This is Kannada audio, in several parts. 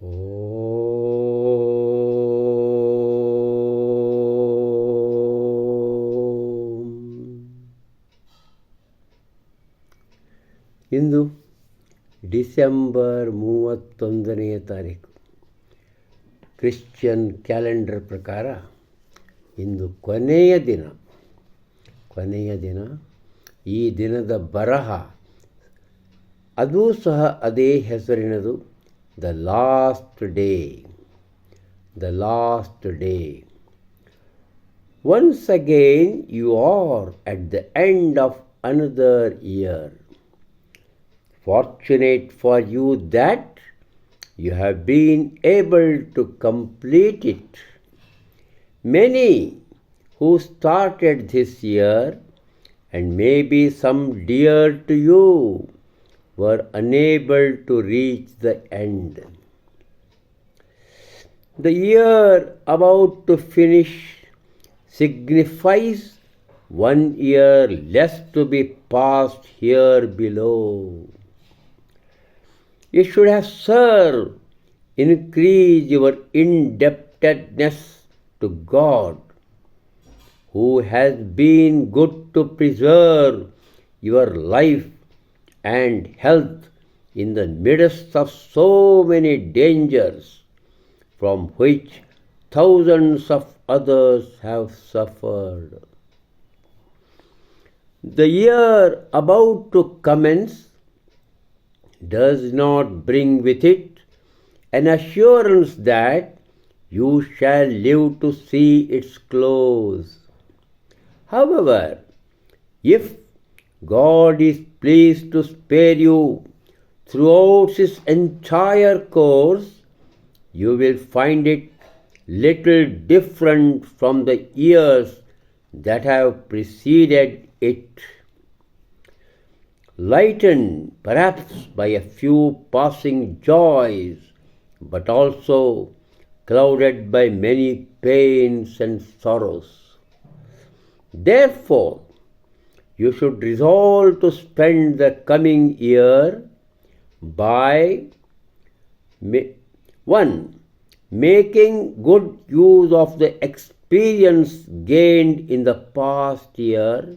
ಇಂದು ಡಿಸೆಂಬರ್ ಮೂವತ್ತೊಂದನೆಯ ತಾರೀಕು. ಕ್ರಿಶ್ಚಿಯನ್ ಕ್ಯಾಲೆಂಡರ್ ಪ್ರಕಾರ ಇಂದು ಕೊನೆಯ ದಿನ. ಕೊನೆಯ ದಿನ. ಈ ದಿನದ ಬರಹ. ಅದೂ ಸಹ ಅದೇ ಹೆಸರಿನದು. the last day, the last day. Once again, you are at the end of another year. Fortunate for you that you have been able to complete it. Many who started this year and maybe some dear to you were unable to reach the end. The year about to finish signifies one year less to be passed here below. It should have served increase your indebtedness to God, who has been good to preserve your life and health in the midst of so many dangers from which thousands of others have suffered. The year about to commence does not bring with it an assurance that you shall live to see its close. However, if God is pleased to spare you throughout its entire course, you will find it little different from the years that have preceded it lightened perhaps by a few passing joys, but also clouded by many pains and sorrows. Therefore, you should resolve to spend the coming year by 1. Making good use of the experience gained in the past year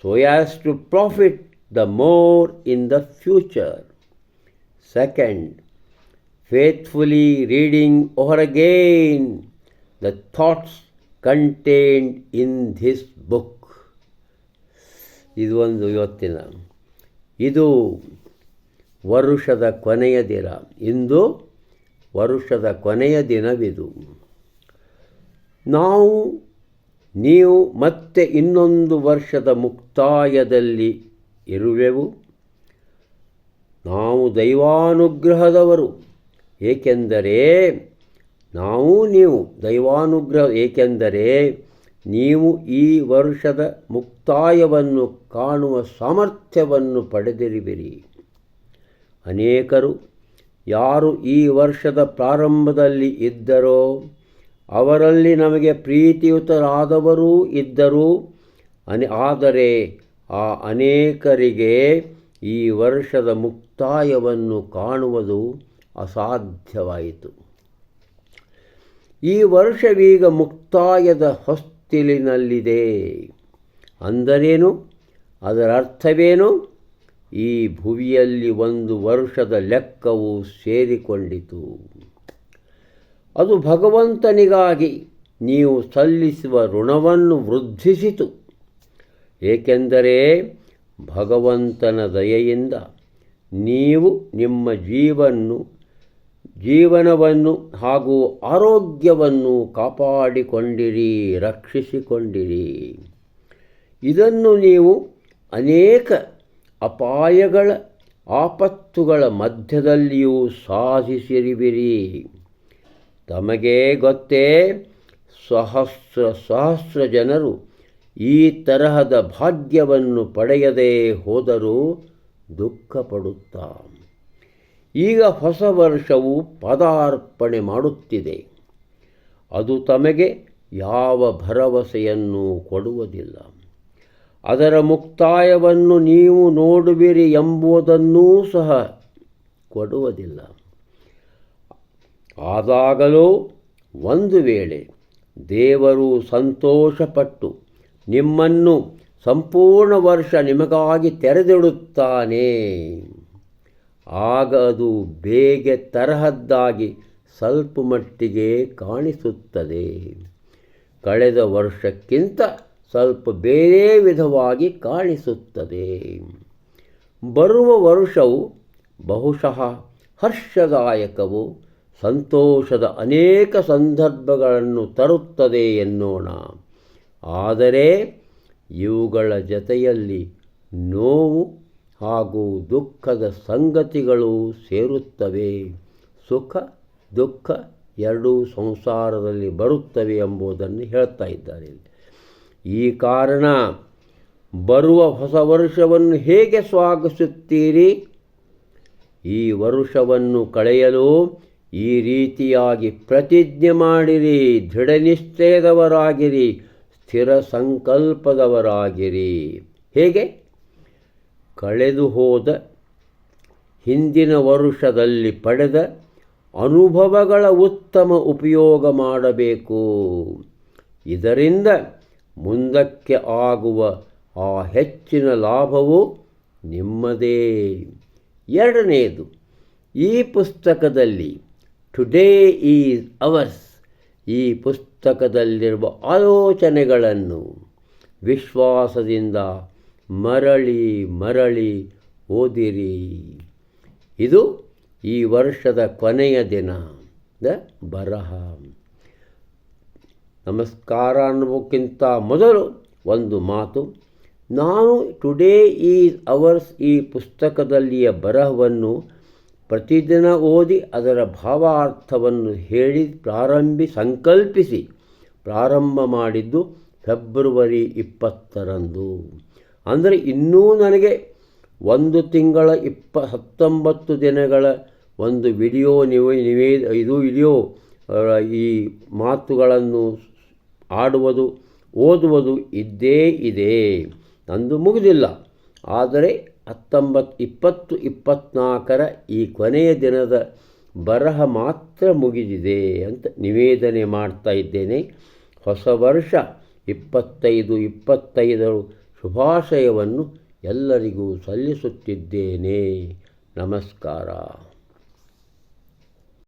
so as to profit the more in the future. Second, faithfully reading over again the thoughts contained in this book. ಇದು ಒಂದು ಇವತ್ತಿನ. ಇದು ವರುಷದ ಕೊನೆಯ ದಿನ. ಇಂದು ವರುಷದ ಕೊನೆಯ ದಿನವಿದು. ನಾವು, ನೀವು ಮತ್ತೆ ಇನ್ನೊಂದು ವರ್ಷದ ಮುಕ್ತಾಯದಲ್ಲಿ ಇರುವೆವು. ನಾವು ದೈವಾನುಗ್ರಹದವರು. ಏಕೆಂದರೆ, ನಾವು, ನೀವು ದೈವಾನುಗ್ರಹ, ಏಕೆಂದರೆ ನೀವು ಈ ವರ್ಷದ ಮುಕ್ತಾಯವನ್ನು ಕಾಣುವ ಸಾಮರ್ಥ್ಯವನ್ನು ಪಡೆದಿರುವಿರಿ. ಅನೇಕರು ಯಾರು ಈ ವರ್ಷದ ಪ್ರಾರಂಭದಲ್ಲಿ ಇದ್ದರೋ, ಅವರಲ್ಲಿ ನಮಗೆ ಪ್ರೀತಿಯುತರಾದವರೂ ಇದ್ದರು, ಅನೆ, ಆದರೆ ಆ ಅನೇಕರಿಗೆ ಈ ವರ್ಷದ ಮುಕ್ತಾಯವನ್ನು ಕಾಣುವುದು ಅಸಾಧ್ಯವಾಯಿತು. ಈ ವರ್ಷವೀಗ ಮುಕ್ತಾಯದ ಹೊಸ್ತಿಲಿನಲ್ಲಿದೆ ಅಂದರೇನು? ಅದರ ಅರ್ಥವೇನು? ಈ ಭುವಿಯಲ್ಲಿ ಒಂದು ವರ್ಷದ ಲೆಕ್ಕವು ಸೇರಿಕೊಂಡಿತು. ಅದು ಭಗವಂತನಿಗಾಗಿ ನೀವು ಸಲ್ಲಿಸುವ ಋಣವನ್ನು ವೃದ್ಧಿಸಿತು. ಏಕೆಂದರೆ ಭಗವಂತನ ದಯೆಯಿಂದ ನೀವು ನಿಮ್ಮ ಜೀವನ್ನು ಜೀವನವನ್ನು ಹಾಗೂ ಆರೋಗ್ಯವನ್ನು ಕಾಪಾಡಿಕೊಂಡಿರಿ, ರಕ್ಷಿಸಿಕೊಂಡಿರಿ. ಇದನ್ನು ನೀವು ಅನೇಕ ಅಪಾಯಗಳ, ಆಪತ್ತುಗಳ ಮಧ್ಯದಲ್ಲಿಯೂ ಸಾಧಿಸಿರುವಿರಿ. ತಮಗೆ ಗೊತ್ತೇ, ಸಹಸ್ರ ಸಹಸ್ರ ಜನರು ಈ ತರಹದ ಭಾಗ್ಯವನ್ನು ಪಡೆಯದೇ ಹೋದರೂ ದುಃಖಪಡುತ್ತಾ ಈಗ ಹೊಸ ವರ್ಷವು ಪದಾರ್ಪಣೆ ಮಾಡುತ್ತಿದೆ. ಅದು ತಮಗೆ ಯಾವ ಭರವಸೆಯನ್ನು ಕೊಡುವುದಿಲ್ಲ. ಅದರ ಮುಕ್ತಾಯವನ್ನು ನೀವು ನೋಡುವಿರಿ ಎಂಬುದನ್ನೂ ಸಹ ಕೊಡುವುದಿಲ್ಲ. ಆದಾಗಲೂ ಒಂದು ವೇಳೆ ದೇವರು ಸಂತೋಷಪಟ್ಟು ನಿಮ್ಮನ್ನು ಸಂಪೂರ್ಣ ವರ್ಷ ನಿಮಗಾಗಿ ತೆರೆದಿಡುತ್ತಾನೆ. ಆಗ ಅದು ಬೇಗೆ ತರಹದ್ದಾಗಿ ಸ್ವಲ್ಪ ಮಟ್ಟಿಗೆ ಕಾಣಿಸುತ್ತದೆ. ಕಳೆದ ವರ್ಷಕ್ಕಿಂತ ಸ್ವಲ್ಪ ಬೇರೆ ವಿಧವಾಗಿ ಕಾಣಿಸುತ್ತದೆ. ಬರುವ ವರ್ಷವು ಬಹುಶಃ ಹರ್ಷದಾಯಕವು ಸಂತೋಷದ ಅನೇಕ ಸಂದರ್ಭಗಳನ್ನು ತರುತ್ತದೆ ಎನ್ನೋಣ. ಆದರೆ ಇವುಗಳ ಜೊತೆಯಲ್ಲಿ ನೋವು ಹಾಗೂ ದುಃಖದ ಸಂಗತಿಗಳು ಸೇರುತ್ತವೆ. ಸುಖ, ದುಃಖ ಎರಡೂ ಸಂಸಾರದಲ್ಲಿ ಬರುತ್ತವೆ ಎಂಬುದನ್ನು ಹೇಳ್ತಾ ಇದ್ದಾರೆ. ಈ ಕಾರಣ ಬರುವ ಹೊಸ ವರ್ಷವನ್ನು ಹೇಗೆ ಸ್ವಾಗತಿಸುತ್ತೀರಿ? ಈ ವರುಷವನ್ನು ಕಳೆಯಲು ಈ ರೀತಿಯಾಗಿ ಪ್ರತಿಜ್ಞೆ ಮಾಡಿರಿ. ದೃಢನಿಶ್ಚಯದವರಾಗಿರಿ ಸ್ಥಿರ ಸಂಕಲ್ಪದವರಾಗಿರಿ. ಹೇಗೆ? ಕಳೆದು ಹೋದ ಹಿಂದಿನ ವರುಷದಲ್ಲಿ ಪಡೆದ ಅನುಭವಗಳ ಉತ್ತಮ ಉಪಯೋಗ ಮಾಡಬೇಕು. ಇದರಿಂದ ಮುಂದಕ್ಕೆ ಆಗುವ ಆ ಹೆಚ್ಚಿನ ಲಾಭವು ನಿಮ್ಮದೇ. ಎರಡನೆಯದು ಈ ಪುಸ್ತಕದಲ್ಲಿ ಟುಡೇ ಈಸ್ ಅವರ್ಸ್ ಈ ಪುಸ್ತಕದಲ್ಲಿರುವ ಆಲೋಚನೆಗಳನ್ನು ವಿಶ್ವಾಸದಿಂದ ಮರಳಿ ಮರಳಿ ಓದಿರಿ. ಇದು ಈ ವರ್ಷದ ಕೊನೆಯ ದಿನದ ಬರಹ. ನಮಸ್ಕಾರ ಅನ್ನೋಕ್ಕಿಂತ ಮೊದಲು ಒಂದು ಮಾತು. ನಾನು ಟುಡೇ ಈಸ್ ಅವರ್ಸ್ ಈ ಪುಸ್ತಕದಲ್ಲಿಯ ಬರಹವನ್ನು ಪ್ರತಿದಿನ ಓದಿ ಅದರ ಭಾವಾರ್ಥವನ್ನು ಹೇಳಿ ಪ್ರಾರಂಭಿ ಸಂಕಲ್ಪಿಸಿ ಪ್ರಾರಂಭ ಮಾಡಿದ್ದು ಫೆಬ್ರವರಿ ಇಪ್ಪತ್ತರಂದು. ಅಂದರೆ ಇನ್ನೂ ನನಗೆ ಒಂದು ತಿಂಗಳ ಇಪ್ಪ, ಹತ್ತೊಂಬತ್ತು ದಿನಗಳ ಒಂದು ವಿಡಿಯೋ ನಿವೇ ನಿವೇದ ಇದು ವಿಡಿಯೋ ಈ ಮಾತುಗಳನ್ನು ಆಡುವುದು, ಓದುವುದು ಇದ್ದೇ ಇದೆ. ನಂದು ಮುಗಿದಿಲ್ಲ. ಆದರೆ ಹತ್ತೊಂಬತ್ತು ಇಪ್ಪತ್ತು, ಇಪ್ಪತ್ನಾಲ್ಕರ ಈ ಕೊನೆಯ ದಿನದ ಬರಹ ಮಾತ್ರ ಮುಗಿದಿದೆ ಅಂತ ನಿವೇದನೆ ಮಾಡ್ತಾ ಇದ್ದೇನೆ. ಹೊಸ ವರ್ಷ, ಇಪ್ಪತ್ತೈದು, ಇಪ್ಪತ್ತೈದರ ಶುಭಾಶಯವನ್ನು ಎಲ್ಲರಿಗೂ ಸಲ್ಲಿಸುತ್ತಿದ್ದೇನೆ. ನಮಸ್ಕಾರ.